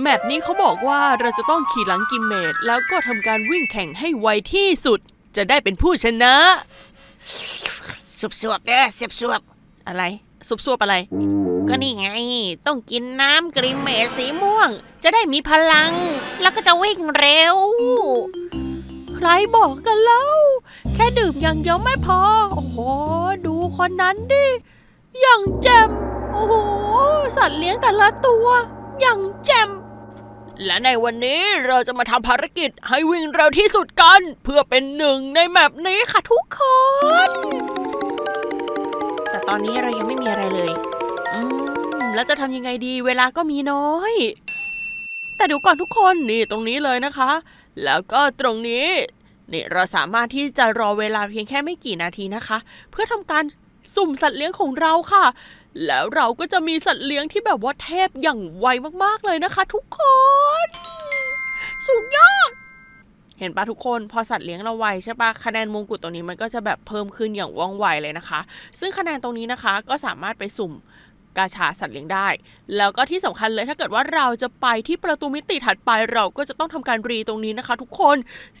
แมปนี้เขาบอกว่าเราจะต้องขี่หลังกิมเมดแล้วก็ทำการวิ่งแข่งให้ไวที่สุด จะได้เป็นผู้ชนะสุบสวบเด้อเสียบสวบอะไรซุบซวบอะไร ก็นี่ไง ต้องกินน้ำกรีมเมดสีม่วง จะได้มีพลัง แล้วก็จะวิ่งเร็ว ใครบอกกันเล่า แค่ดื่มอย่างเดียวไม่พอ โอ้โห ดูคนนั้นดิ อย่างแจ่มโอ้โห สัตว์เลี้ยงแต่ละตัว อย่าง แจ่มและในวันนี้เราจะมาทำภารกิจให้วิ่งเร็วที่สุดกัน เพื่อเป็นหนึ่งในแมปนี้ค่ะทุกคน แต่ตอนนี้เรายังไม่มีอะไรเลย อืม แล้วจะทำยังไงดีเวลาก็มีน้อย แต่เดี๋ยวก่อนทุกคนนี่ตรงนี้เลยนะคะ แล้วก็ตรงนี้ นี่เราสามารถที่จะรอเวลาเพียงแค่ไม่กี่นาทีนะคะ เพื่อทำการสุ่มสัตว์เลี้ยงของเราค่ะ แล้วเราก็จะมีสัตว์เลี้ยงที่แบบว่าเทพอย่างไวมากๆเลยนะคะ ทุกคน สุดยอด เห็นปะทุกคน พอสัตว์เลี้ยงเราไวใช่ปะคะแนนมงกุฎตรงนี้มันก็จะแบบเพิ่มขึ้นอย่างว่องไวเลยนะคะ ซึ่งคะแนนตรงนี้นะคะก็สามารถไปสุ่มกาชาสัตว์เลี้ยงได้ แล้วก็ที่สำคัญเลยถ้าเกิดว่าเราจะไปที่ประตูมิติถัดไปเราก็จะต้องทำการรีตรงนี้นะคะ ทุกคน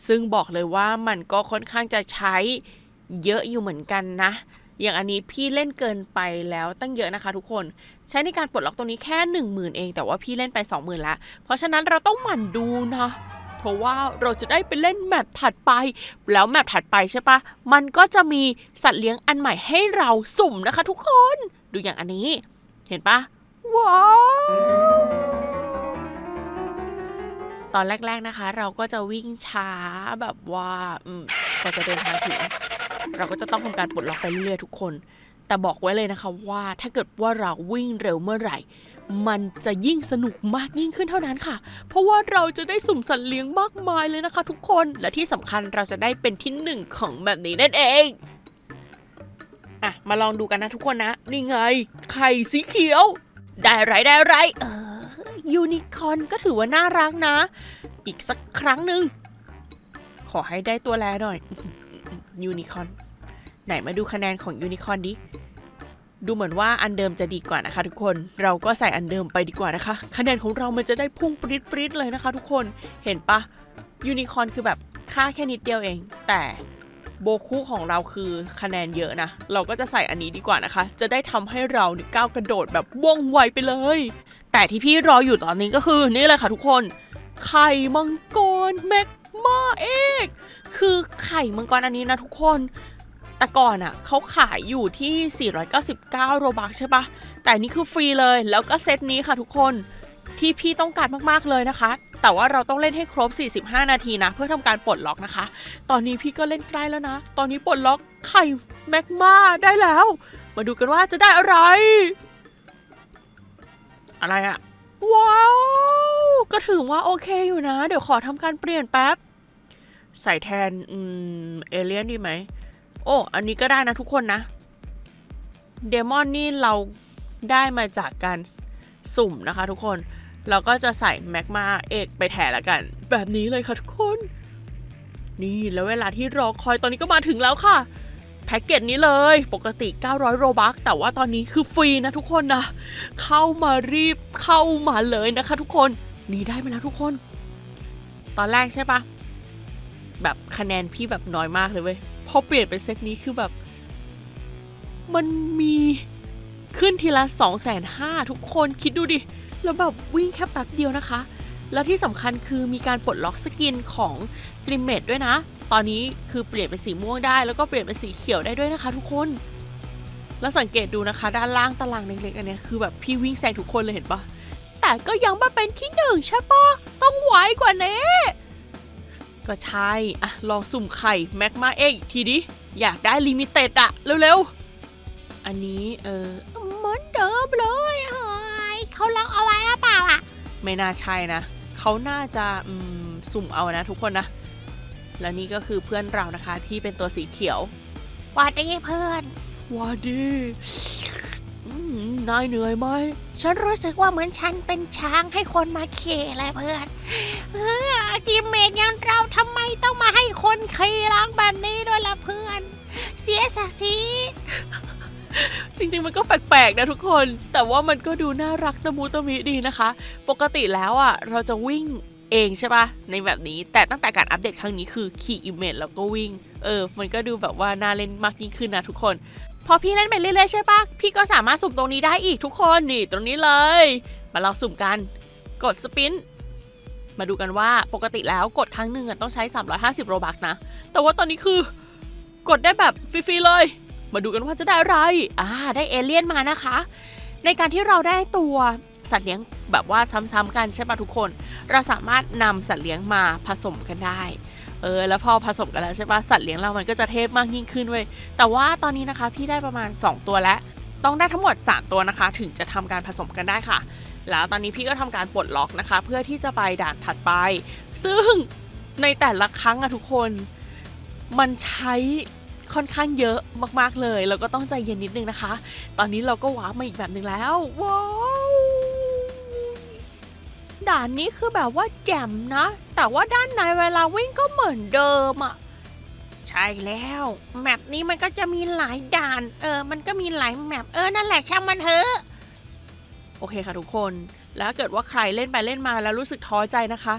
ซึ่งบอกเลยว่ามันก็ค่อนข้างจะใช้เยอะอยู่เหมือนกันนะ อย่างอันนี้พี่เล่นเกินไปแล้วตั้งเยอะนะคะทุกคน ใช้ในการปลดล็อกตรงนี้แค่ 1 0,000 เอง แต่ว่าพี่เล่นไป 20,000ละเพราะฉะนั้นเราต้องหมั่นดูนะ เพราะว่าเราจะได้ไปเล่นแมปถัดไป แล้วแมปถัดไปใช่ปะมันก็จะมีสัตว์เลี้ยงอันใหม่ให้เราสุ่มนะคะ ทุกคน ดูอย่างอันนี้ เห็นปะว้าวตอนแรก ๆ นะคะ เราก็จะวิ่งช้าแบบว่า อืมก็จะเดินทางถึง เราก็จะต้องทำการปลดล็อกไปเรื่อยๆทุกคน แต่บอกไว้เลยนะคะว่าถ้าเกิดว่าเราวิ่งเร็วเมื่อไหร่ มันจะยิ่งสนุกมากยิ่งขึ้นเท่านั้นค่ะ เพราะว่าเราจะได้สุ่มสัตว์เลี้ยงมากมายเลยนะคะ ทุกคนและที่สำคัญเราจะได้เป็นที่หนึ่งของแบบนี้นั่นเองอะมาลองดูกันนะทุกคนนะ นี่ไง ไข่สีเขียว ได้ไรได้ไรเออยูนิคอร์นก็ถือว่าน่ารักนะ อีกสักครั้งหนึ่งขอให้ได้ตัวแลหน่อย ยูนิคอร์นไหนมาดูคะแนนของยูนิคอร์นดิ ดูเหมือนว่าอันเดิมจะดีกว่านะคะทุกคน เราก็ใส่อันเดิมไปดีกว่านะคะ คะแนนของเรามันจะได้พุ่งปริ๊ดปริ๊ดเลยนะคะทุกคน เห็นปะยูนิคอร์นคือแบบค่าแค่นิดเดียวเอง แต่โบคุของเราคือคะแนนเยอะนะ เราก็จะใส่อันนี้ดีกว่านะคะ จะได้ทำให้เราเก้าวกระโดดแบบว่องไวไปเลย แต่ที่พี่รออยู่ตอนนี้ก็คือนี่เลยค่ะทุกคน ไข่มังกรแมกมาเอก คือไข่มังกรอันนี้นะทุกคน แต่ก่อนอะเขาขายอยู่ที่ 499 โรบักใช่ปะแต่นี่คือฟรีเลย แล้วก็เซตนี้ค่ะทุกคนที่พี่ต้องการมากๆเลยนะคะ แต่ว่าเราต้องเล่นให้ครบ 45 นาทีนะ เพื่อทำการปลดล็อกนะคะ ตอนนี้พี่ก็เล่นใกล้แล้วนะ ตอนนี้ปลดล็อกไข่แมกมาได้แล้ว มาดูกันว่าจะได้อะไร อะไรอะว้าว ก็ถือว่าโอเคอยู่นะ เดี๋ยวขอทำการเปลี่ยนแป๊บ ใส่แทนอืมเอเลียนดีไหม โอ้ อันนี้ก็ได้นะทุกคนนะ เดมอนนี่เราได้มาจากการสุ่มนะคะทุกคน เราก็จะใส่แมกมาเอกไปแทนละกัน แบบนี้เลยค่ะทุกคน นี่แล้วเวลาที่รอคอยตอนนี้ก็มาถึงแล้วค่ะ แพ็กเกจนี้เลยปกติ 900 โรบัคแต่ว่าตอนนี้คือฟรีนะทุกคนนะ เข้ามารีบเข้ามาเลยนะคะทุกคน นี่ได้มาแล้วทุกคน ตอนแรกใช่ปะ แบบคะแนนพี่แบบน้อยมากเลยเว้ยพอเปลี่ยนเป็นเซตนี้คือแบบ มันมีขึ้นทีละ 2 5 0 0 0ทุกคนคิดดูดิ แล้วแบบวิ่งแค่แป๊บเดียวนะคะ แล้วที่สำคัญคือมีการปลดล็อกสกินของกริมเมดด้วยนะ ตอนนี้คือเปลี่ยนเป็นสีม่วงได้ แล้วก็เปลี่ยนเป็นสีเขียวได้ด้วยนะคะทุกคน แล้วสังเกตดูนะคะ ด้านล่างตารางเล็กๆอันนี้คือแบบพี่วิ่งแซงทุกคนเลยเห็นปะแต่ก็ยังมาเป็นที่หนึ่งใช่ปะต้องไวกว่านี้ ก็ใช่อะลองสุ่มไข่แม็กมาเอกอีกทีดิ อยากได้ลิมิเต็ดอะเร็วๆ อันนี้เออเหมือนเดิมเลยเฮ้ยเขาล็อกเอาไว้หรือเปล่าอะไม่น่าใช่นะเขาน่าจะอืมสุ่มเอานะทุกคนนะ และนี่ก็คือเพื่อนเรานะคะที่เป็นตัวสีเขียวหวัดดีเพื่อนว่าดีอืม นายเหนื่อยไหม ฉันรู้สึกว่าเหมือนฉันเป็นช้างให้คนมาขี่เลยเพื่อนเออทีมเมทอย่างเราทำไมต้องมาให้คนขี่ล้างแบบนี้ด้วยล่ะเพื่อน เสียศักดิ์ศรีจริงๆ มันก็แปลกๆนะทุกคน แต่ว่ามันก็ดูน่ารักตะมูตะมิดีนะคะ ปกติแล้วอะเราจะวิ่งเองใช่ปะในแบบนี้แต่ตั้งแต่การอัปเดตครั้งนี้คือขี่อิมเมจแล้วก็วิ่ง เออ มันก็ดูแบบว่าน่าเล่นมากยิ่งขึ้นนะทุกคน พอพี่เล่นไปเรื่อยๆใช่ปะพี่ก็สามารถสุ่มตรงนี้ได้อีกทุกคนนี่ตรงนี้เลย มาลองสุ่มกัน กดสปินมาดูกันว่าปกติแล้วกดครั้งหนึ่งต้องใช้ 350 โรบักนะ แต่ว่าตอนนี้คือกดได้แบบฟรีๆเลย มาดูกันว่าจะได้อะไร อ่า ได้เอเลี่ยนมานะคะ ในการที่เราได้ตัวสัตว์เลี้ยงแบบว่าซ้ำๆกันใช่ปะทุกคน เราสามารถนำสัตว์เลี้ยงมาผสมกันได้ เออแล้วพอผสมกันแล้วใช่ปะสัตว์เลี้ยงเรามันก็จะเทพมากยิ่งขึ้นเว้ยแต่ว่าตอนนี้นะคะพี่ได้ประมาณ 2 ตัวแล้วต้องได้ทั้งหมด 3 ตัวนะคะ ถึงจะทำการผสมกันได้ค่ะ แล้วตอนนี้พี่ก็ทำการปลดล็อกนะคะ เพื่อที่จะไปด่านถัดไป ซึ่งในแต่ละครั้งอะทุกคนมันใช้ค่อนข้างเยอะมากๆเลย แล้วก็ต้องใจเย็นนิดนึงนะคะ ตอนนี้เราก็ว้ามาอีกแบบหนึ่งแล้วว้า ด่านนี้คือแบบว่าแจ่มนะ แต่ว่าด้านในเวลาวิ่งก็เหมือนเดิมอะใช่แล้ว แมปนี้มันก็จะมีหลายด่าน เออ มันก็มีหลายแมป เออ นั่นแหละช่างมันเถอะ โอเคค่ะทุกคน แล้วเกิดว่าใครเล่นไปเล่นมาแล้วรู้สึกท้อใจนะคะ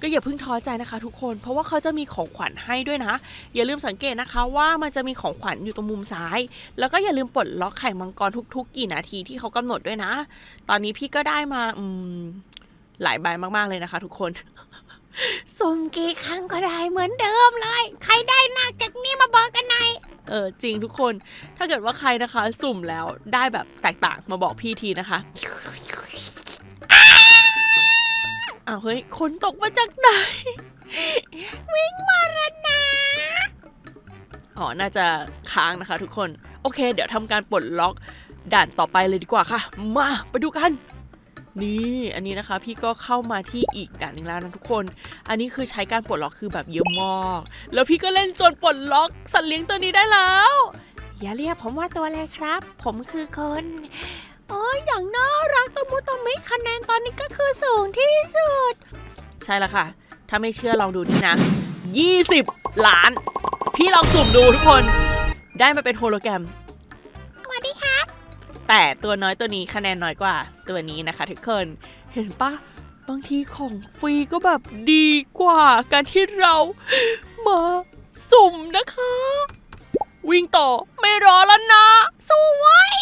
ก็อย่าเพิ่งท้อใจนะคะ ทุกคน เพราะว่าเขาจะมีของขวัญให้ด้วยนะ อย่าลืมสังเกตนะคะ ว่ามันจะมีของขวัญอยู่ตรงมุมซ้าย แล้วก็อย่าลืมปลดล็อกไข่มังกรทุก ๆ กี่นาทีที่เขากำหนดด้วยนะ ตอนนี้พี่ก็ได้มา อืม หลายใบมากๆเลยนะคะ ทุกคนสุ่มกี่ครั้งก็ได้เหมือนเดิมเลย ใครได้นากจากนี้มาบอกกันหน่อยเออจริงทุกคนถ้าเกิดว่าใครนะคะ สุ่มแล้วได้แบบแตกต่างมาบอกพี่ทีนะคะอ้าวเฮ้ยคนตกมาจากไหน วิ่งมาแล้วนะอ๋อน่าจะค้างนะคะ ทุกคน โอเค เดี๋ยวทำการปลดล็อกด่านต่อไปเลยดีกว่าค่ะ มาไปดูกัน นี่อันนี้นะคะพี่ก็เข้ามาที่อีกด่านหนึ่งแล้วนะทุกคน อันนี้คือใช้การปลดล็อกคือแบบเยอะมากแล้วพี่ก็เล่นจนปลดล็อกสัตว์เลี้ยงตัวนี้ได้แล้ว อย่าเรียกผมว่าตัวอะไรครับ ผมคือคนโอ้ยอย่างน่ารักตมุตมิคะแนนตอนนี้ก็คือสูงที่สุด ใช่แล้วค่ะ ถ้าไม่เชื่อลองดูนี่นะ 20 ล้าน พี่ลองสุ่มดูทุกคน ได้มาเป็นโฮโลแกรม แต่ตัวน้อยตัวนี้คะแนนน้อยกว่าตัวนี้นะคะทุกคนเห็นปะบางทีของฟรีก็แบบดีกว่า การที่เรามาสุ่มนะคะ วิ่งต่อไม่รอแล้วนะสวย